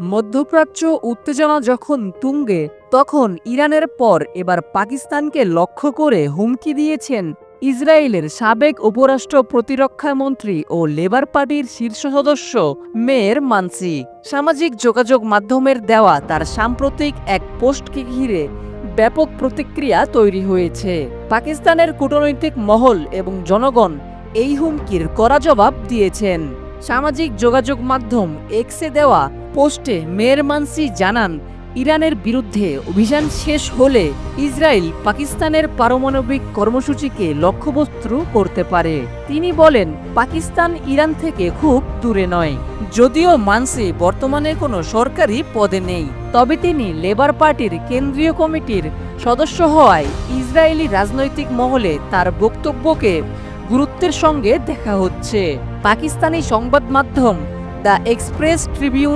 মধ্যপ্রাচ্য উত্তেজনা যখন তুঙ্গে, তখন ইরানের পর এবার পাকিস্তানকে লক্ষ্য করে হুমকি দিয়েছেন ইসরায়েলের সাবেক উপরাষ্ট্র প্রতিরক্ষা মন্ত্রী ও লেবার পার্টির শীর্ষ সদস্য মেয়ের মানসি। সামাজিক যোগাযোগ মাধ্যমের দেওয়া তার সাম্প্রতিক এক পোস্টকে ঘিরে ব্যাপক প্রতিক্রিয়া তৈরি হয়েছে। পাকিস্তানের কূটনৈতিক মহল এবং জনগণ এই হুমকির কড়া জবাব দিয়েছেন। সামাজিক যোগাযোগ মাধ্যম এক্সে দেওয়া পোস্টে মেয়ের মানসি জানান, ইরানের বিরুদ্ধে অভিযান শেষ হলে ইসরায়েল পাকিস্তানের পারমাণবিক কর্মসূচিকে লক্ষ্যবস্তু করতে পারে। তিনি বলেন, পাকিস্তান ইরান থেকে খুব দূরে নয়। যদিও মানসি বর্তমানে কোনো সরকারি পদে নেই, তবে তিনি লেবার পার্টির কেন্দ্রীয় কমিটির সদস্য হওয়ায় ইসরায়েলি রাজনৈতিক মহলে তার বক্তব্যকে গুরুত্বের সঙ্গে দেখা হচ্ছে। পাকিস্তানি সংবাদ মাধ্যম দ্য এক্সপ্রেস ট্রিবিউন